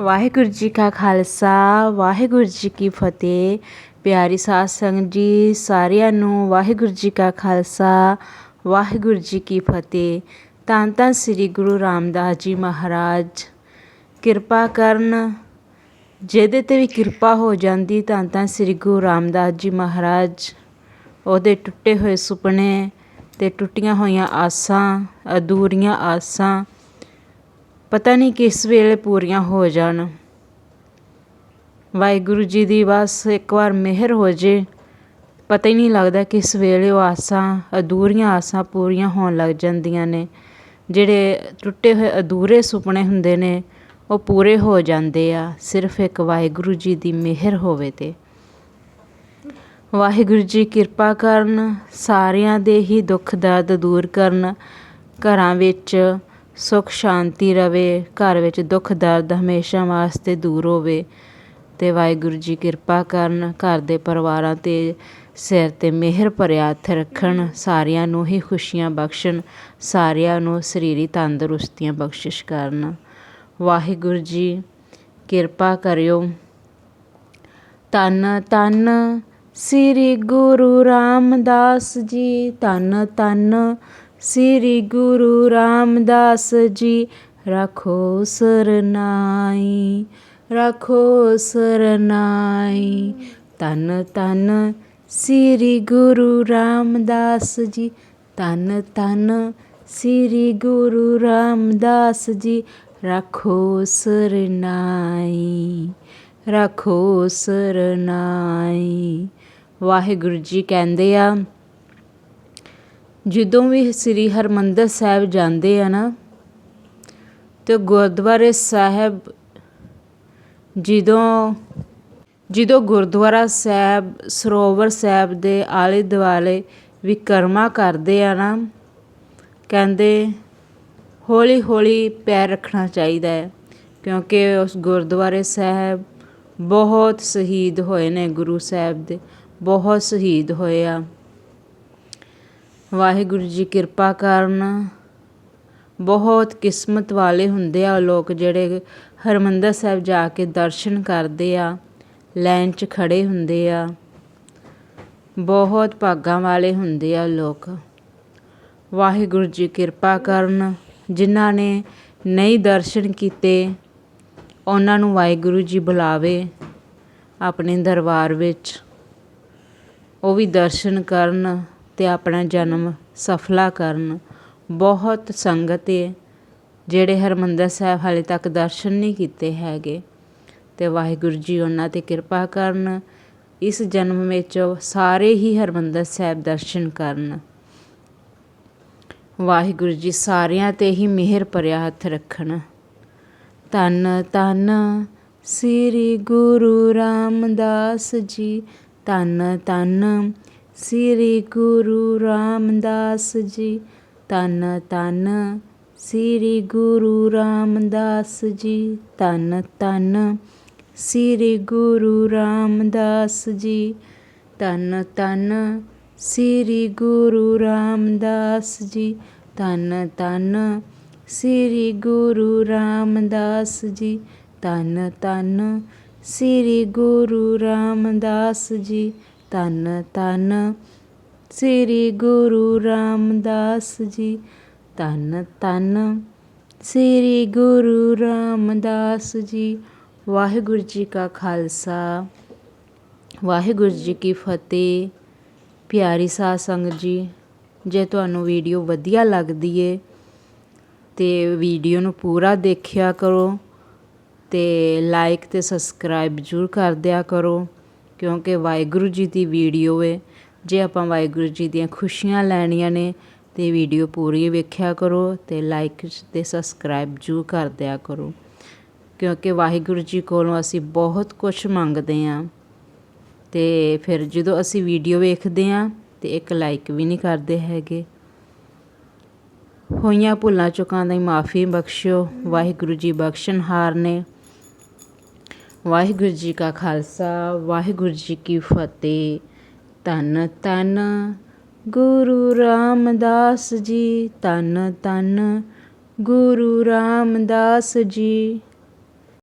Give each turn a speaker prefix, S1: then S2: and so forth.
S1: ਵਾਹਿਗੁਰੂ ਜੀ ਕਾ ਖਾਲਸਾ, ਵਾਹਿਗੁਰੂ ਜੀ ਕੀ ਫਤਿਹ। ਪਿਆਰੀ ਸਾਧ ਸੰਗਤ ਜੀ, ਸਾਰਿਆਂ ਨੂੰ ਵਾਹਿਗੁਰੂ ਜੀ ਕਾ ਖਾਲਸਾ, ਵਾਹਿਗੁਰੂ ਜੀ ਕੀ ਫਤਿਹ। ਤਾਂ ਤਾਂ ਸ੍ਰੀ ਗੁਰੂ ਰਾਮਦਾਸ ਜੀ ਮਹਾਰਾਜ। ਕਿਰਪਾ ਕਰਨ, ਜਿਹਦੇ ਤੇ ਵੀ ਕਿਰਪਾ ਹੋ ਜਾਂਦੀ ਤਾਂ ਤਾਂ ਸ੍ਰੀ ਗੁਰੂ ਰਾਮਦਾਸ ਜੀ ਮਹਾਰਾਜ। ਉਹਦੇ ਟੁੱਟੇ ਹੋਏ ਸੁਪਨੇ ਤੇ ਟੁੱਟੀਆਂ ਹੋਈਆਂ ਆਸਾਂ, ਅਧੂਰੀਆਂ ਆਸਾਂ ਪਤਾ ਨਹੀਂ ਕਿਸ ਵੇਲੇ ਪੂਰੀਆਂ ਹੋ ਜਾਣ। ਵਾਹਿਗੁਰੂ ਜੀ ਦੀ ਬਸ ਇੱਕ ਵਾਰ ਮਿਹਰ ਹੋ ਜੇ। ਪਤਾ ਹੀ ਨਹੀਂ ਲੱਗਦਾ ਕਿਸ ਵੇਲੇ ਉਹ ਆਸਾਂ, ਅਧੂਰੀਆਂ ਆਸਾਂ ਪੂਰੀਆਂ ਹੋਣ ਲੱਗ ਜਾਂਦੀਆਂ ਨੇ। ਜਿਹੜੇ ਟੁੱਟੇ ਹੋਏ ਅਧੂਰੇ ਸੁਪਨੇ ਹੁੰਦੇ ਨੇ, ਉਹ ਪੂਰੇ ਹੋ ਜਾਂਦੇ ਆ। ਸਿਰਫ ਇੱਕ ਵਾਹਿਗੁਰੂ ਜੀ ਦੀ ਮਿਹਰ ਹੋਵੇ ਤੇ। ਵਾਹਿਗੁਰੂ ਜੀ ਕਿਰਪਾ ਕਰਨ, ਸਾਰਿਆਂ ਦੇ ਹੀ ਦੁੱਖ ਦਰਦ ਦੂਰ ਕਰਨ। ਘਰਾਂ ਵਿੱਚ ਸੁੱਖ ਸ਼ਾਂਤੀ ਰਵੇ, ਘਰ ਵਿੱਚ ਦੁੱਖ ਦਰਦ ਹਮੇਸ਼ਾ ਵਾਸਤੇ ਦੂਰ ਹੋਵੇ। ਤੇ ਵਾਹਿਗੁਰੂ ਜੀ ਕਿਰਪਾ ਕਰਨ, ਘਰ ਦੇ ਪਰਿਵਾਰਾਂ ਤੇ ਸਿਰ ਤੇ ਮਿਹਰ ਭਰਿਆ ਹੱਥ ਰੱਖਣ, ਸਾਰਿਆਂ ਨੂੰ ਹੀ ਖੁਸ਼ੀਆਂ ਬਖਸ਼ਣ, ਸਾਰਿਆਂ ਨੂੰ ਸਰੀਰੀ ਤੰਦਰੁਸਤੀਆਂ ਬਖਸ਼ਿਸ਼ ਕਰਨ। ਵਾਹਿਗੁਰੂ ਜੀ ਕਿਰਪਾ ਕਰਿਓ। ਤਨ ਤਨ ਸ੍ਰੀ ਗੁਰੂ ਰਾਮਦਾਸ ਜੀ ਤਨ ਤਨ ਸ੍ਰੀ ਗੁਰੂ ਰਾਮਦਾਸ ਜੀ, ਰੱਖੋ ਸਰਨਾਈ ਰੱਖੋ ਸਰਨਾਈ ਤਨ ਤਨ ਸ੍ਰੀ ਗੁਰੂ ਰਾਮਦਾਸ ਜੀ ਤਨ ਤਨ ਸ੍ਰੀ ਗੁਰੂ ਰਾਮਦਾਸ ਜੀ, ਰੱਖੋ ਸਰਨਾਈ ਰੱਖੋ ਸਰਨਾਈ ਵਾਹਿਗੁਰੂ ਜੀ ਕਹਿੰਦੇ ਆ ਜਦੋਂ ਵੀ ਸ੍ਰੀ ਹਰਮੰਦਰ ਸਾਹਿਬ ਜਾਂਦੇ ਆ ਨਾ, ਤੇ ਗੁਰਦੁਆਰੇ ਸਾਹਿਬ ਜਦੋਂ ਜਦੋਂ ਗੁਰਦੁਆਰਾ ਸਾਹਿਬ, ਸਰੋਵਰ ਸਾਹਿਬ ਦੇ ਆਲੇ ਦੁਆਲੇ ਵਿਕਰਮਾ ਕਰਦੇ ਆ ਨਾ, ਕਹਿੰਦੇ ਹੌਲੀ ਹੌਲੀ ਪੈਰ ਰੱਖਣਾ ਚਾਹੀਦਾ ਹੈ, ਕਿਉਂਕਿ ਉਸ ਗੁਰਦੁਆਰੇ ਸਾਹਿਬ ਬਹੁਤ ਸ਼ਹੀਦ ਹੋਏ ਨੇ ਗੁਰੂ ਸਾਹਿਬ ਦੇ, ਬਹੁਤ ਸ਼ਹੀਦ ਹੋਏ ਆ। ਵਾਹਿਗੁਰੂ ਜੀ ਕਿਰਪਾ ਕਰਨ। ਬਹੁਤ ਕਿਸਮਤ ਵਾਲੇ ਹੁੰਦੇ ਆ ਲੋਕ ਜਿਹੜੇ ਹਰਮੰਦਰ ਸਾਹਿਬ ਜਾ ਕੇ ਦਰਸ਼ਨ ਕਰਦੇ ਆ, ਲਾਈਨ 'ਚ ਖੜੇ ਹੁੰਦੇ ਆ। ਬਹੁਤ ਭਾਗਾਂ ਵਾਲੇ ਹੁੰਦੇ ਆ ਲੋਕ। ਵਾਹਿਗੁਰੂ ਜੀ ਕਿਰਪਾ ਕਰਨ। ਜਿਨ੍ਹਾਂ ਨੇ ਨਹੀਂ ਦਰਸ਼ਨ ਕੀਤੇ, ਉਹਨਾਂ ਨੂੰ ਵਾਹਿਗੁਰੂ ਜੀ ਬੁਲਾਵੇ ਆਪਣੇ ਦਰਬਾਰ ਵਿੱਚ। ਉਹ ਵੀ ਦਰਸ਼ਨ ਕਰਨ। ਅਤੇ ਆਪਣਾ ਜਨਮ ਸਫਲਾ ਕਰਨ ਬਹੁਤ ਸੰਗਤ ਏ, ਜਿਹੜੇ ਹਰਿਮੰਦਰ ਸਾਹਿਬ ਹਾਲੇ ਤੱਕ ਦਰਸ਼ਨ ਨਹੀਂ ਕੀਤੇ ਹੈਗੇ। ਅਤੇ ਵਾਹਿਗੁਰੂ ਜੀ ਉਹਨਾਂ ਤੇ ਕਿਰਪਾ ਕਰਨ, ਇਸ ਜਨਮ ਵਿੱਚ ਸਾਰੇ ਹੀ ਹਰਿਮੰਦਰ ਸਾਹਿਬ ਦਰਸ਼ਨ ਕਰਨ। ਵਾਹਿਗੁਰੂ ਜੀ ਸਾਰਿਆਂ ਤੇ ਹੀ ਮਿਹਰ ਭਰਿਆ ਹੱਥ ਰੱਖਣ। ਧੰਨ ਧੰਨ ਸ੍ਰੀ ਗੁਰੂ ਰਾਮਦਾਸ ਜੀ, ਧੰਨ ਧੰਨ ਸ੍ਰੀ ਗੁਰੂ ਰਾਮਦਾਸ ਜੀ। ਤਨ ਤਨ ਸ੍ਰੀ ਗੁਰੂ ਰਾਮਦਾਸ ਜੀ। ਤਨ ਤਨ ਸ੍ਰੀ ਗੁਰੂ ਰਾਮਦਾਸ ਜੀ। ਤਨ ਤਨ ਸ੍ਰੀ ਗੁਰੂ ਰਾਮਦਾਸ ਜੀ। ਤਨ ਤਨ ਸ੍ਰੀ ਗੁਰੂ ਰਾਮਦਾਸ ਜੀ। ਤਨ ਤਨ ਸ੍ਰੀ ਗੁਰੂ ਰਾਮਦਾਸ ਜੀ। ਧੰਨ ਧੰਨ ਸ੍ਰੀ ਗੁਰੂ ਰਾਮਦਾਸ ਜੀ। ਧੰਨ ਧੰਨ ਸ੍ਰੀ ਗੁਰੂ ਰਾਮਦਾਸ ਜੀ। ਵਾਹਿਗੁਰੂ ਜੀ ਕਾ ਖਾਲਸਾ, ਵਾਹਿਗੁਰੂ ਜੀ ਕੀ ਫਤਿਹ। ਪਿਆਰੀ ਸਾਧ ਸੰਗਤ ਜੀ, ਜੇ ਤੁਹਾਨੂੰ ਵੀਡੀਓ ਵਧੀਆ ਲੱਗਦੀ ਏ ਤੇ ਵੀਡੀਓ ਨੂੰ ਪੂਰਾ ਦੇਖਿਆ ਕਰੋ ਤੇ ਲਾਈਕ ਤੇ ਸਬਸਕ੍ਰਾਈਬ ਜ਼ਰੂਰ ਕਰ ਦਿਆ ਕਰੋ। ਕਿਉਂਕਿ ਵਾਹਿਗੁਰੂ ਜੀ ਦੀ ਵੀਡੀਓ ਏ। ਜੇ ਆਪਾਂ ਵਾਹਿਗੁਰੂ ਜੀ ਦੀਆਂ ਖੁਸ਼ੀਆਂ ਲੈਣੀਆਂ ਨੇ, ਤੇ ਵੀਡੀਓ ਪੂਰੀ ਵੇਖਿਆ ਕਰੋ ਤੇ ਲਾਈਕ ਤੇ ਸਬਸਕ੍ਰਾਈਬ ਜ਼ਰੂਰ ਕਰ ਦਿਆ ਕਰੋ। ਕਿਉਂਕਿ ਵਾਹਿਗੁਰੂ ਜੀ ਕੋਲੋਂ ਅਸੀਂ ਬਹੁਤ ਕੁਝ ਮੰਗਦੇ ਆਂ। ਤੇ ਫਿਰ ਜਦੋਂ ਅਸੀਂ ਵੀਡੀਓ ਵੇਖਦੇ ਆਂ, ਤੇ ਇੱਕ ਲਾਈਕ ਵੀ ਨਹੀਂ ਕਰਦੇ ਹੈਗੇ। ਹੋਈਆਂ ਭੁੱਲਾਂ ਚੁੱਕਾਂ ਦੀ ਮਾਫੀ ਬਖਸ਼ਿਓ। ਵਾਹਿਗੁਰੂ ਜੀ ਬਖਸ਼ਣਹਾਰ ਨੇ। ਵਾਹਿਗੁਰੂ ਜੀ ਕਾ ਖਾਲਸਾ, ਵਾਹਿਗੁਰੂ ਜੀ ਕੀ ਫਤਿਹ। ਧੰਨ ਧੰਨ ਗੁਰੂ ਰਾਮਦਾਸ ਜੀ, ਧੰਨ ਧੰਨ ਗੁਰੂ ਰਾਮਦਾਸ ਜੀ।